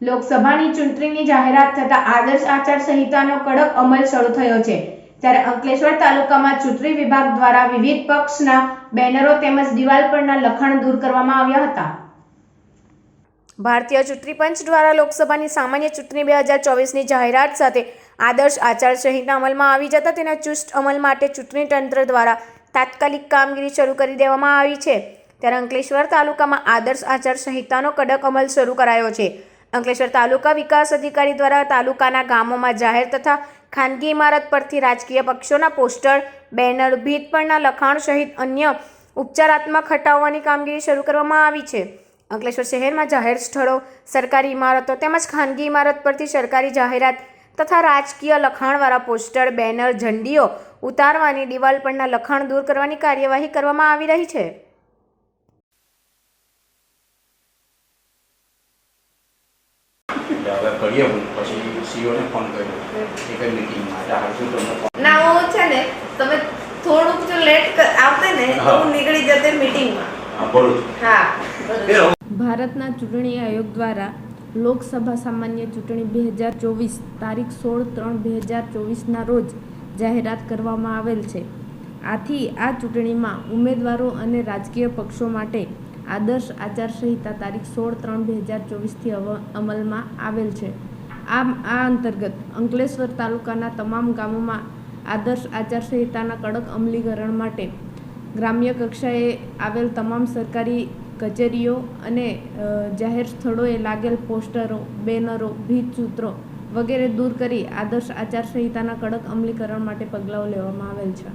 લોકસભાની ચૂંટણીની જાહેરાત થતા આદર્શ આચાર સંહિતાનો કડક અમલ શરૂ થયો છે. ત્યારે અંકલેશ્વર તાલુકામાં ચૂંટણી વિભાગ દ્વારા વિવિધ પક્ષના બેનરો તેમજ દિવાલ પરના લખાણ દૂર કરવામાં આવ્યા હતા. ભારતીય ચૂંટણી પંચ દ્વારા લોકસભાની સામાન્ય ચૂંટણી બે હજાર ચોવીસની જાહેરાત સાથે આદર્શ આચાર સંહિતા અમલમાં આવી જતા તેના ચુસ્ત અમલ માટે ચૂંટણી તંત્ર દ્વારા તાત્કાલિક કામગીરી શરૂ કરી દેવામાં આવી છે. ત્યારે અંકલેશ્વર તાલુકામાં આદર્શ આચાર સંહિતાનો કડક અમલ શરૂ કરાયો છે. અંકલેશ્વર તાલુકા વિકાસ અધિકારી દ્વારા તાલુકાના ગામોમાં જાહેર તથા ખાનગી ઇમારત પરથી રાજકીય પક્ષોના પોસ્ટર, બેનર, ભીત પરના લખાણ સહિત અન્ય ઉપચારાત્મક હટાવવાની કામગીરી શરૂ કરવામાં આવી છે. અંકલેશ્વર શહેરમાં જાહેર સ્થળો, સરકારી ઇમારતો તેમજ ખાનગી ઇમારત પરથી સરકારી જાહેરાત તથા રાજકીય લખાણવાળા પોસ્ટર, બેનર, ઝંડીઓ ઉતારવાની, દિવાલ પરના લખાણ દૂર કરવાની કાર્યવાહી કરવામાં આવી રહી છે. હવે કરીએ હું પછી સીઓને ફોન કર્યો. એક જ મિટિંગમાં એટલે હાલશું તમને ના હું છે ને તમે થોડુંક જો લેટ આવતે ને તો હું નીકળી જતે મીટિંગમાં હા બોલું. હા. ભારતના ચૂંટણી આયોગ દ્વારા લોકસભા સામાન્ય ચૂંટણી બે હજાર ચોવીસ તારીખ સોળ ત્રણ બે હજાર ચોવીસના રોજ જાહેરાત કરવામાં આવેલ છે. આથી આ ચૂંટણીમાં ઉમેદવારો અને રાજકીય પક્ષો માટે આદર્શ આચારસંહિતા તારીખ સોળ ત્રણ બે હજાર ચોવીસથી અમલમાં આવેલ છે. આમ, આ અંતર્ગત અંકલેશ્વર તાલુકાના તમામ ગામોમાં આદર્શ આચારસંહિતાના કડક અમલીકરણ માટે ગ્રામ્ય કક્ષાએ આવેલ તમામ સરકારી કચેરીઓ અને જાહેર સ્થળોએ લાગેલ પોસ્ટરો, બેનરો, ભીતસૂત્રો વગેરે દૂર કરી આદર્શ આચારસંહિતાના કડક અમલીકરણ માટે પગલાંઓ લેવામાં આવેલ છે.